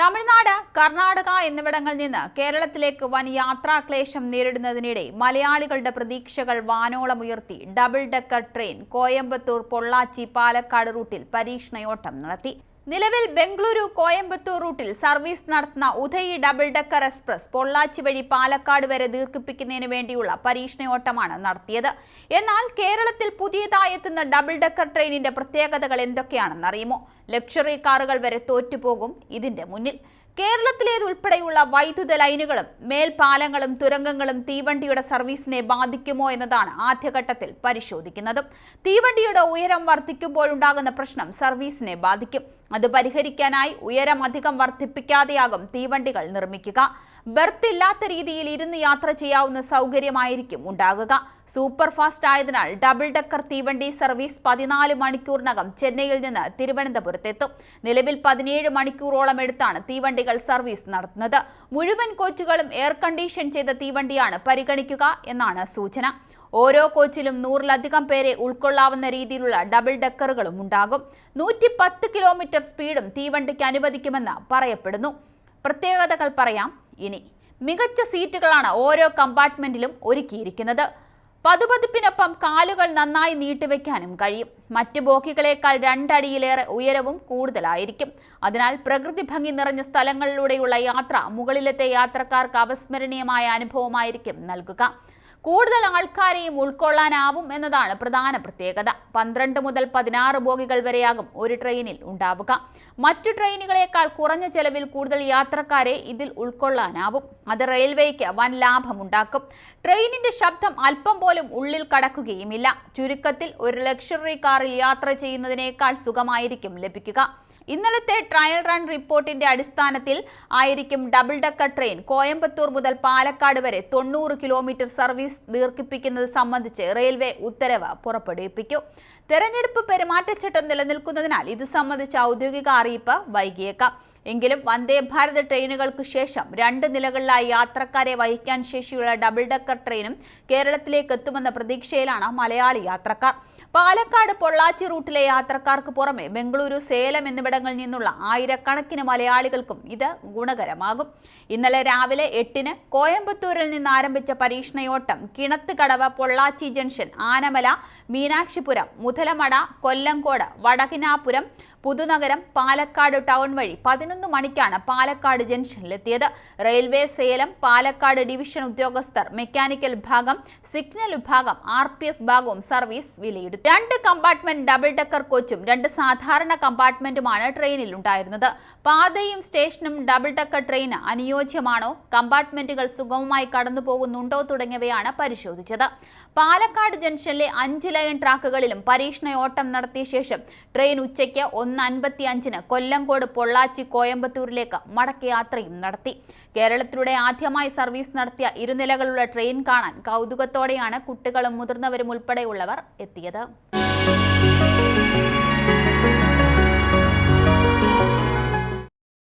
തമിഴ്നാട് കർണാടക എന്നിവിടങ്ങളിൽ നിന്ന് കേരളത്തിലേക്ക് വൻ യാത്രാക്ലേശം നേരിടുന്നതിനിടെ മലയാളികളുടെ പ്രതീക്ഷകൾ വാനോളം ഉയർത്തി. Double decker train Coimbatore Pollachi Palakkad റൂട്ടിൽ പരീക്ഷണയോട്ടം നടത്തി. നിലവിൽ ബംഗളൂരു കോയമ്പത്തൂർ റൂട്ടിൽ സർവീസ് നടത്തുന്ന Uday double decker express Pollachi വഴി പാലക്കാട് വരെ ദീർഘിപ്പിക്കുന്നതിന് വേണ്ടിയുള്ള പരീക്ഷണയോട്ടമാണ് നടത്തിയത്. എന്നാൽ കേരളത്തിൽ പുതിയതായി എത്തുന്ന ഡബിൾ ഡെക്കർ ട്രെയിനിന്റെ പ്രത്യേകതകൾ എന്തൊക്കെയാണെന്ന് അറിയുമോ? ലക്ഷറി കാറുകൾ വരെ തോറ്റുപോകും ഇതിന്റെ മുന്നിൽ. കേരളത്തിലേതുൾപ്പെടെയുള്ള വൈദ്യുത ലൈനുകളും മേൽപ്പാലങ്ങളും തുരങ്കങ്ങളും തീവണ്ടിയുടെ സർവീസിനെ ബാധിക്കുമോ എന്നതാണ് ആദ്യഘട്ടത്തിൽ പരിശോധിക്കുന്നത്. തീവണ്ടിയുടെ ഉയരം വർദ്ധിക്കുമ്പോഴുണ്ടാകുന്ന പ്രശ്നം സർവീസിനെ ബാധിക്കും. അത് പരിഹരിക്കാനായി ഉയരം അധികം വർദ്ധിപ്പിക്കാതെയാകും തീവണ്ടികൾ നിർമ്മിക്കുക. ബെർത്ത് ഇല്ലാത്ത രീതിയിൽ ഇരുന്ന് യാത്ര ചെയ്യാവുന്ന സൗകര്യമായിരിക്കും ഉണ്ടാകുക. സൂപ്പർ ഫാസ്റ്റ് ആയതിനാൽ ഡബിൾ ഡെക്കർ തീവണ്ടി സർവീസ് പതിനാല് മണിക്കൂറിനകം ചെന്നൈയിൽ നിന്ന് തിരുവനന്തപുരത്തെത്തും. നിലവിൽ പതിനേഴ് മണിക്കൂറോളം എടുത്താണ് തീവണ്ടികൾ സർവീസ് നടത്തുന്നത്. മുഴുവൻ കോച്ചുകളും എയർ കണ്ടീഷൻ ചെയ്ത തീവണ്ടിയാണ് പരിഗണിക്കുക എന്നാണ് സൂചന. ഓരോ കോച്ചിലും നൂറിലധികം പേരെ ഉൾക്കൊള്ളാവുന്ന രീതിയിലുള്ള ഡബിൾ ഡെക്കറുകളും ഉണ്ടാകും. നൂറ്റി പത്ത് കിലോമീറ്റർ സ്പീഡും തീവണ്ടിക്ക് അനുവദിക്കുമെന്ന് പറയപ്പെടുന്നു. പ്രത്യേകതകൾ പറയാം. ഇനി മികച്ച സീറ്റുകളാണ് ഓരോ കമ്പാർട്ട്മെന്റിലും ഒരുക്കിയിരിക്കുന്നത്. പതുപതിപ്പിനൊപ്പം കാലുകൾ നന്നായി നീട്ടിവെക്കാനും കഴിയും. മറ്റ് ബോഗികളേക്കാൾ രണ്ടടിയിലേറെ ഉയരവും കൂടുതലായിരിക്കും. അതിനാൽ പ്രകൃതി ഭംഗി നിറഞ്ഞ സ്ഥലങ്ങളിലൂടെയുള്ള യാത്ര മുകളിലത്തെ യാത്രക്കാർക്ക് അവസ്മരണീയമായ അനുഭവമായിരിക്കും നൽകുക. കൂടുതൽ ആൾക്കാരെയും ഉൾക്കൊള്ളാനാവും എന്നതാണ് പ്രധാന പ്രത്യേകത. പന്ത്രണ്ട് മുതൽ പതിനാറ് ബോഗികൾ വരെയാകും ഒരു ട്രെയിനിൽ ഉണ്ടാവുക. മറ്റു ട്രെയിനുകളേക്കാൾ കുറഞ്ഞ ചെലവിൽ കൂടുതൽ യാത്രക്കാരെ ഇതിൽ ഉൾക്കൊള്ളാനാവും. അത് റെയിൽവേക്ക് വൻ ലാഭമുണ്ടാക്കും. ട്രെയിനിന്റെ ശബ്ദം അല്പം പോലും ഉള്ളിൽ കടക്കുകയുമില്ല. ചുരുക്കത്തിൽ ഒരു ലക്ഷറി കാറിൽ യാത്ര ചെയ്യുന്നതിനേക്കാൾ സുഖമായിരിക്കും ലഭിക്കുക. ഇന്നലത്തെ ട്രയൽ റൺ റിപ്പോർട്ടിന്റെ അടിസ്ഥാനത്തിൽ ആയിരിക്കും ഡബിൾ ഡെക്കർ ട്രെയിൻ കോയമ്പത്തൂർ മുതൽ പാലക്കാട് വരെ തൊണ്ണൂറ് കിലോമീറ്റർ സർവീസ് ദീർഘിപ്പിക്കുന്നത് സംബന്ധിച്ച് റെയിൽവേ ഉത്തരവ് പുറപ്പെടുവിപ്പിക്കും. തെരഞ്ഞെടുപ്പ് പെരുമാറ്റച്ചട്ടം നിലനിൽക്കുന്നതിനാൽ ഇത് സംബന്ധിച്ച ഔദ്യോഗിക അറിയിപ്പ് വൈകിയേക്കാം. എങ്കിലും വന്ദേ ഭാരത് ട്രെയിനുകൾക്ക് ശേഷം രണ്ട് നിലകളിലായി യാത്രക്കാരെ വഹിക്കാൻ ശേഷിയുള്ള ഡബിൾ ഡക്കർ ട്രെയിനും കേരളത്തിലേക്ക് എത്തുമെന്ന പ്രതീക്ഷയിലാണ് മലയാളി യാത്രക്കാർ. പാലക്കാട് പൊള്ളാച്ചി റൂട്ടിലെ യാത്രക്കാർക്ക് പുറമെ ബംഗളൂരു സേലം എന്നിവിടങ്ങളിൽ നിന്നുള്ള ആയിരക്കണക്കിന് മലയാളികൾക്കും ഇത് ഗുണകരമാകും. ഇന്നലെ രാവിലെ എട്ടിന് കോയമ്പത്തൂരിൽ നിന്ന് ആരംഭിച്ച പരീക്ഷണയോട്ടം കിണത്തുകടവ് പൊള്ളാച്ചി ജംഗ്ഷൻ ആനമല മീനാക്ഷിപുരം മുതലമട കൊല്ലങ്കോട് വടകിനാപുരം പുതുനഗരം പാലക്കാട് ടൗൺ വഴി പതിനൊന്ന് മണിക്കാണ് പാലക്കാട് ജംഗ്ഷനിലെത്തിയത്. റെയിൽവേ സേലം പാലക്കാട് ഡിവിഷൻ ഉദ്യോഗസ്ഥർ മെക്കാനിക്കൽ വിഭാഗം സിഗ്നൽ വിഭാഗം ആർ പി എഫ് ഭാഗവും സർവീസ് വിലയിരുത്തി. രണ്ട് കമ്പാർട്ട്മെന്റ് ഡബിൾ ഡെക്കർ കോച്ചും രണ്ട് സാധാരണ കമ്പാർട്ട്മെന്റുമാണ് ട്രെയിനിൽ ഉണ്ടായിരുന്നത് പാതയും സ്റ്റേഷനും ഡബിൾ ഡെക്കർ ട്രെയിൻ അനുയോജ്യമാണോ? കമ്പാർട്ട്മെന്റുകൾ സുഗമമായി കടന്നു പോകുന്നുണ്ടോ തുടങ്ങിയവയാണ് പരിശോധിച്ചത്. പാലക്കാട് ജംഗ്ഷനിലെ അഞ്ച് ലൈൻ ട്രാക്കുകളിലും പരീക്ഷണ ഓട്ടം നടത്തിയ ശേഷം ട്രെയിൻ ഉച്ചയ്ക്ക് ഒന്ന് അൻപത്തി അഞ്ചിന് കൊല്ലങ്കോട് പൊള്ളാച്ചി കോയമ്പത്തൂരിലേക്ക് മടക്കയാത്രയും നടത്തി. കേരളത്തിലൂടെ ആദ്യമായി സർവീസ് നടത്തിയ ഇരുനിലകളുള്ള ട്രെയിൻ കാണാൻ കൗതുകത്തോടെയാണ് കുട്ടികളും മുതിർന്നവരും ഉൾപ്പെടെയുള്ളവർ എത്തിയത്. União.